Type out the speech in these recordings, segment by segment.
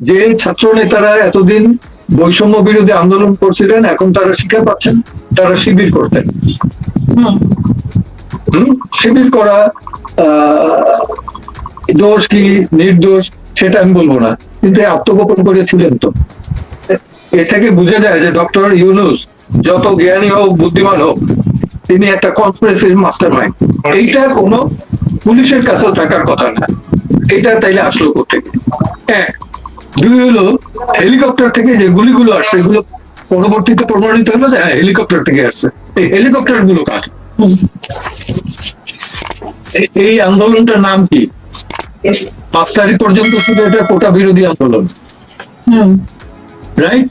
যে ছাত্র নেতারা এতদিন বৈষম্য বিরোধী আন্দোলন করছিলেন এখন তারা শিকার পাচ্ছেন তারা শিবির করতেন? শিবির করা দোষ কি নির্দোষ সেটা আমি বলব না। কিন্তু আত্মগোপন করেছিলেন তো। এ- এ থেকে বোঝা যায় যে ডক্টর ইউনুস যত জ্ঞানী হোক বুদ্ধিমান হোক তিনি একটা কনস্পিরেসির মাস্টার মাইন্ড এইটা কোনো পুলিশের কাছেও থাকার কথা না। এটা তাইলে আসলো কোথেকে এক দুই হলো হেলিকপ্টার থেকে যে গুলিগুলো আসছে এগুলো পরবর্তীতে প্রমাণিত হলো যে হ্যাঁ হেলিকপ্টার থেকে আসছে। এই হেলিকপ্টারগুলো কার? এই আন্দোলনটার নাম কি? পাঁচ তারিখ পর্যন্ত শুধু এটা কোটা বিরোধী আন্দোলন। রাইট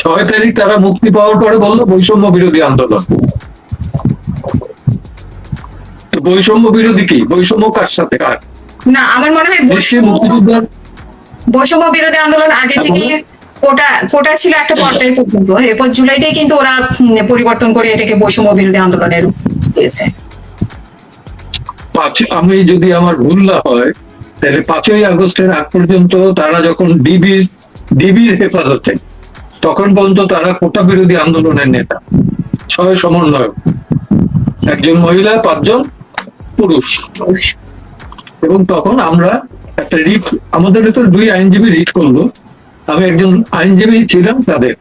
ছয় তারিখ তারা মুক্তি পাওয়ার পরে বলল বৈষম্য বিরোধী আন্দোলন। তো বৈষম্য বিরোধী কি? বৈষম্য কার সাথে? কার? না আমার মনে হয় বৈষম্য মুক্তিযোদ্ধার বৈষম্য বিরোধী আন্দোলন আগে হ্যাঁ, থেকে কোটা কোটা ছিল একটা পর্যায় পর্যন্ত। এরপর জুলাইতেই কিন্তু ওরা পরিবর্তন করে এটাকে বৈষম্য বিরোধী আন্দোলনের রূপ দিয়েছে। আমি যদি আমার ভুল না হয় তাহলে পাঁচই আগস্টের আগ পর্যন্ত তারা যখন ডিবির ডিবির হেফাজতে তখন পর্যন্ত তারা কোটা বিরোধী আন্দোলনের নেতা। ছয় সমন্বয়ক। একজন মহিলা পাঁচজন পুরুষ। এবং তখন আমরা একটা রিট আমাদের ভেতর দুই আইনজীবী রিট করল। আমি একজন আইনজীবী ছিলাম তাদের।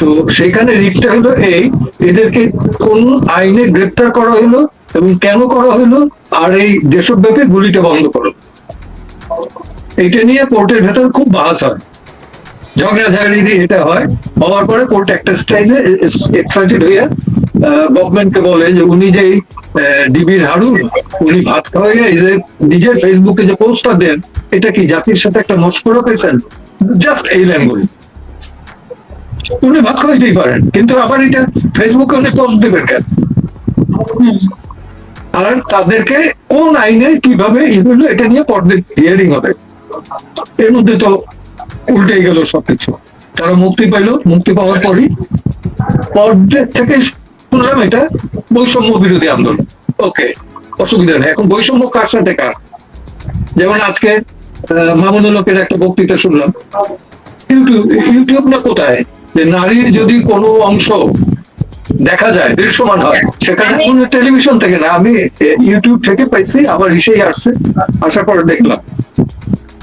তো সেখানে রিটটা হলো এই, এদেরকে কোন আইনে গ্রেপ্তার করা হলো এবং কেন করা হলো, আর এই দেশব্যাপী গুলিটা বন্ধ করো। এটা নিয়ে কোর্টের ভেতর খুব বাহাস হয়। ঝগড়াঝাড়ি এটা হয়। হওয়ার পরে কোর্ট একটা স্টাইজে এক্সাইটেড হইয়া গভর্নমেন্টকে বলে যে উনি যে ডিবির হারুন, উনি ভাত খাওয়াইয়া নিজের ফেসবুকে যে পোস্টটা দেন, এটা কি জাতির সাথে একটা মস্করা পেয়েছেন? জাস্ট এই ল্যাঙ্গুয়েজ উনি ভাত খাওয়াইতেই পারেন, কিন্তু আবার এটা ফেসবুকে উনি পোস্ট দেবেন কেন? আর তাদেরকে কোন আইনে কীভাবে এটা নিয়ে পর্দে হিয়ারিং হবে। এর মধ্যে তো উল্টে গেল সবকিছু। তারা মুক্তি পাইলো, মুক্তি পাওয়ার পরই। পর্দের থেকে শুনলাম এটা বৈষম্য বিরোধী আন্দোলন। ওকে অসুবিধা নেই। এখন বৈষম্য কার সাথে কার? যেমন আজকে মামুনুল হকের একটা বক্তৃতা শুনলাম। ইউটিউব ইউটিউব না কোথায়? যে নারীর যদি কোনো অংশ দেখা যায় দৃশ্যমান হয় সেখানে কোনো টেলিভিশন থেকে না আমি ইউটিউব থেকে পাইছি আমার ইসেই আসছে আসার পরে দেখলাম।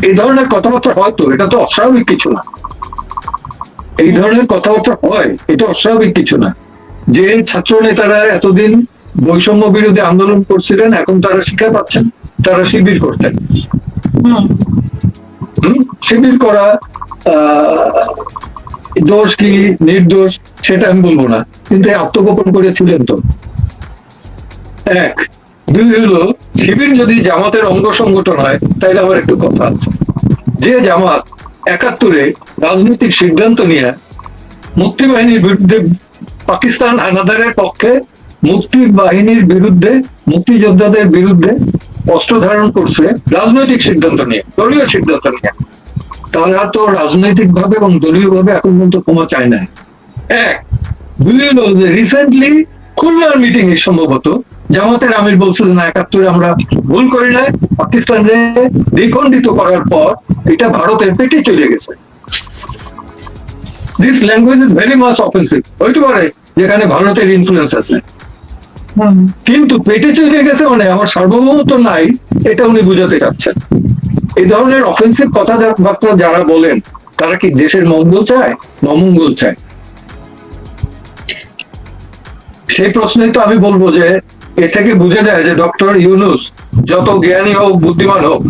এই ধরনের কথাবার্তা হয়তো এটা তো অস্বাভাবিক কিছু না। এই ধরনের কথাবার্তা হয় এটা অস্বাভাবিক কিছু না। যে ছাত্র নেতারা এতদিন বৈষম্য বিরোধী আন্দোলন করছিলেন এখন তারা শিক্ষা পাচ্ছেন তারা শিবির করতেন? শিবির করা দোষ কি নির্দোষ সেটা আমি বলব না। কিন্তু আত্মগোপন করেছিলেন তো। এক। দুই হলো শিবির যদি জামাতের অঙ্গ সংগঠন হয় তাহলে আমার একটু কথা আছে। যে জামাত একাত্তরে রাজনৈতিক সিদ্ধান্ত নিয়ে মুক্তি বাহিনীর বিরুদ্ধে পাকিস্তান হানাদারের পক্ষে মুক্তি বাহিনীর বিরুদ্ধে, মুক্তিযোদ্ধাদের বিরুদ্ধে অস্ত্র ধারণ করছে রাজনৈতিক সিদ্ধান্ত নিয়ে, দলীয় সিদ্ধান্ত নিয়ে। তারা তো রাজনৈতিক ভাবে এবং দলীয় ভাবে এখন পর্যন্ত ক্ষমা চায় না এক, দুই যে রিসেন্টলি খুলনার মিটিং এ সম্ভবত জামাতের আমির বলছিল না, একাত্তরে আমরা ভুল করি না পাকিস্তানকে দ্বিখণ্ডিত করার পর এটা ভারতের পেটে চলে গেছে। This language is very much offensive হইতে পারে যেখানে ভারতের ইনফ্লুয়েন্স আছে। কিন্তু পেটে চলে গেছে মানে আমার সার্বভৌমত্ব নাই এটা উনি বুঝাতে চাচ্ছেন। এই ধরনের অফেন্সিভ কথাবার্তা যারা বলেন তারা কি দেশের মঙ্গল চায় না অমঙ্গল চায়? সেই প্রশ্নে তো আমি বলব যে এ থেকে বুঝে যায় যে ডক্টর ইউনুস যত জ্ঞানী হোক বুদ্ধিমান হোক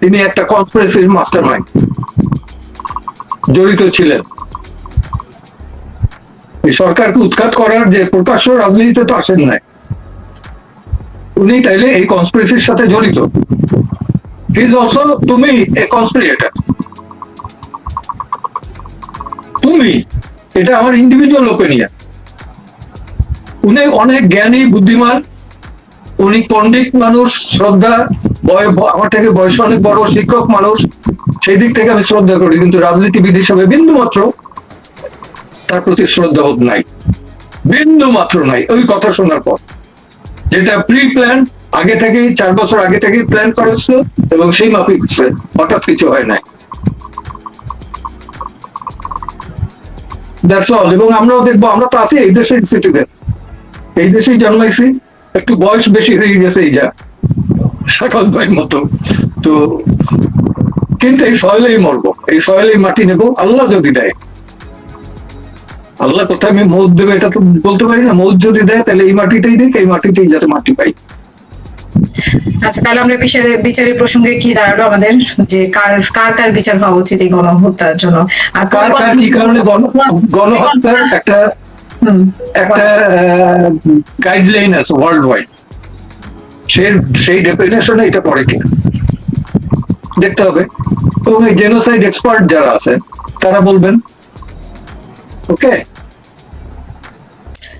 তিনি একটা কনস্পিরেসির মাস্টার মাইন্ড জড়িত ছিলেন। সরকারকে উৎখাত করার যে প্রকাশ্য রাজনীতিতে তো আসেন নাই। উনি তাইলে এই কনস্পিরেসির সাথে জড়িত। ইজ অলসো তুমি এ কনস্পিরেটর তুমি, এটা আমার ইন্ডিভিজুয়াল ওপিনিয়ন উনি অনেক জ্ঞানী, বুদ্ধিমান। উনি পণ্ডিত মানুষ, শ্রদ্ধা আমার থেকে বয়সে অনেক বড় শিক্ষক মানুষ। সেই দিক থেকে আমি শ্রদ্ধা করি, কিন্তু রাজনীতিবিদ হিসাবে বিন্দু মাত্র তার প্রতি শ্রদ্ধা বোধ নাই। বিন্দু মাত্র নাই, ওই কথা শোনার পর। যেটা প্রি প্ল্যান আগে থেকেই, চার বছর আগে থেকেই প্ল্যান করা হচ্ছিল এবং সেই মাফিক হঠাৎ কিছু হয় নাই। দ্যাটস অল এবং আমরাও দেখব, আমরা তো আছি এই দেশের সিটিজেন এই দেশেই জন্মাইছি, একটু বয়স বেশি হয়ে গেছে এই যা শাকল ভাই মতো। তো, কিন্তু এই সয়েলেই মরবো, এই সয়েলেই মাটি নেব, আল্লাহ যদি দেয়। আল্লাহ কোথায় আমি মৌত দেবে এটা তো বলতে পারি না। মৌত যদি দেয় তাহলে এই মাটিতেই দিক এই মাটিতেই যাতে মাটি পাই। আচ্ছা তাহলে আমরা বিচারের বিচারের প্রসঙ্গে কি দাঁড়াল আমাদের? যে কার কার কার বিচার হওয়া উচিত এই গণহত্যার জন্য? আর কার কার কি কারণে গণ গণহত্যার একটা একটা গাইডলাইন আছে ওয়ার্ল্ড ওয়াইড সেই সেই ডেফিনেশনে এটা পড়ে কিনা। দেখতে হবে। এবং এই জেনোসাইড এক্সপার্ট যারা আছে তারা বলবেন ওকে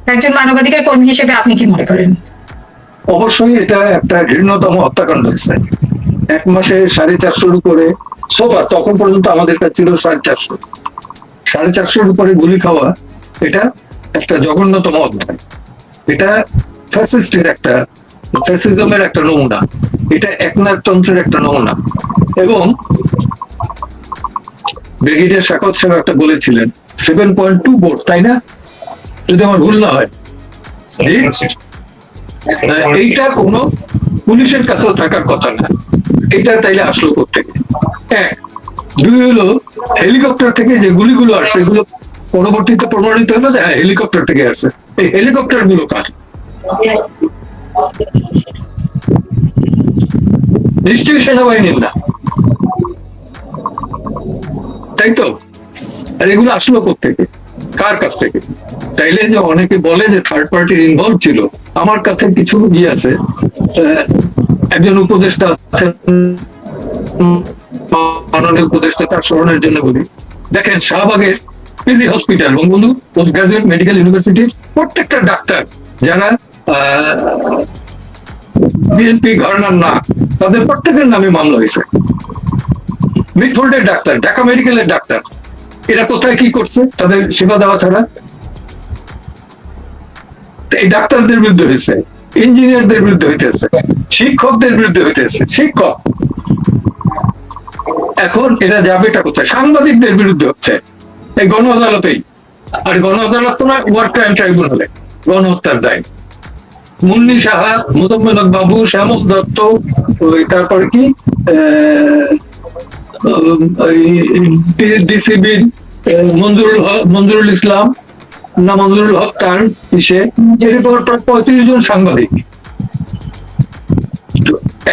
একজন মানবাধিকার কর্মী হিসেবে আপনি কি মনে করেন? অবশ্যই এটা একটা ঘৃণ্যতম হত্যাকাণ্ড হচ্ছে এক মাসে সাড়ে চারশোর উপরে সোফা তখন পর্যন্ত আমাদের কাছে ছিল সাড়ে চারশো। সাড়ে চারশোর উপরে গুলি খাওয়া এটা একটা জঘন্যতম অধ্যায়। এটা ফ্যাসিস্টের একটা ফ্যাসিজমের একটা নমুনা। এটা একনায়কতন্ত্রের একটা নমুনা। এবং ব্রিগেডিয়ার শাকত সাহেব একটা বলেছিলেন সেভেন পয়েন্ট টু ভোট তাই না? যদি আমার ভুল না হয়? এইটা কোনো পুলিশের কাছেও থাকার কথা না। এটা তাইলে আসলো থেকে এক দুই হলো হেলিকপ্টার থেকে যে গুলিগুলো আসছে এগুলো পরবর্তীতে প্রমাণিত হলো যে হ্যাঁ, হেলিকপ্টার থেকে আসছে এই হেলিকপ্টারগুলো কার? নিশ্চয়ই সেনাবাহিনীর না। তাই তো? আর এগুলো আসলো থেকে কার কাছ থেকে? তাইলে যে অনেকে বলে যে থার্ড পার্টির ইনভলভ ছিল, আমার কাছে কিছু ইয়ে আছে। একজন উপদেষ্টা আছেন উপদেষ্টা তার স্মরণের জন্য বলি। দেখেন, শাহবাগের PG hospital Bangabandhu post graduate medical ইউনিভার্সিটির প্রত্যেকটা ডাক্তার যারা বিএনপি ঘরানার না, তাদের প্রত্যেকের নামে মামলা হয়েছে। মিটফোল্ডের ডাক্তার, ঢাকা মেডিকেলের ডাক্তার। এরা কোথায় কি করছে? তাদের সেবা দেওয়া ছাড়া। এই ডাক্তারদের বিরুদ্ধে হয়েছে ইঞ্জিনিয়ারদের বিরুদ্ধে হইতেছে, শিক্ষকদের বিরুদ্ধে হইতেছে, শিক্ষক। এখন এরা যাবেটা কোথায়? সাংবাদিকদের বিরুদ্ধে হচ্ছে। এই গণ আদালতেই আর গণ আদালত তো না ওয়ার ক্রাইম ট্রাইব্যুনালে, গণহত্যার দায়। মুন্নি সাহা মুদম্মলক বাবু শ্যামল দত্ত তারপর কি? মঞ্জুরুল হক, মঞ্জুরুল ইসলাম না মঞ্জুরুল হক, তার ইসে এরপর প্রায় পঁয়ত্রিশ জন সাংবাদিক।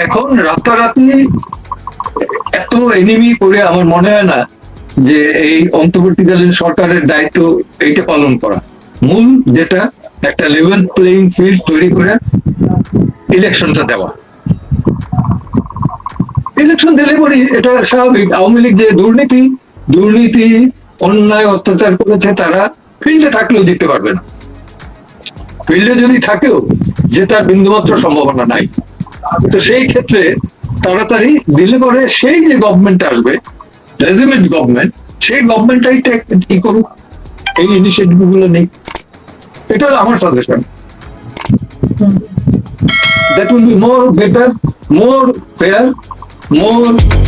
এখন রাতারাতি এত এনিমি করে আমার মনে হয় না যে এই অন্তর্বর্তীকালীন সরকারের দায়িত্ব এইটা পালন করা। মূল যেটা, একটা লেভেল প্লেইং ফিল্ড তৈরি করে ইলেকশনটা দেওয়া। ইলেকশন দিলে পরে এটা স্বাভাবিক। আওয়ামী লীগ যে দুর্নীতি দুর্নীতি অন্যায় অত্যাচার করেছে তারা ফিল্ডে থাকলেও দিতে পারবে না। ফিল্ডে যদি থাকেও যে তার বিন্দুমাত্র সম্ভাবনা নাই। তো সেই ক্ষেত্রে তাড়াতাড়ি দিলে পরে সেই যে গভর্নমেন্ট আসবে রেজিমেন্ট গভর্নমেন্ট সেই গভর্নমেন্টটাই ই করুক। এই ইনিশিয়েটিভগুলো নেই। এটা হলো আমার suggestion that will be more better, more fair, more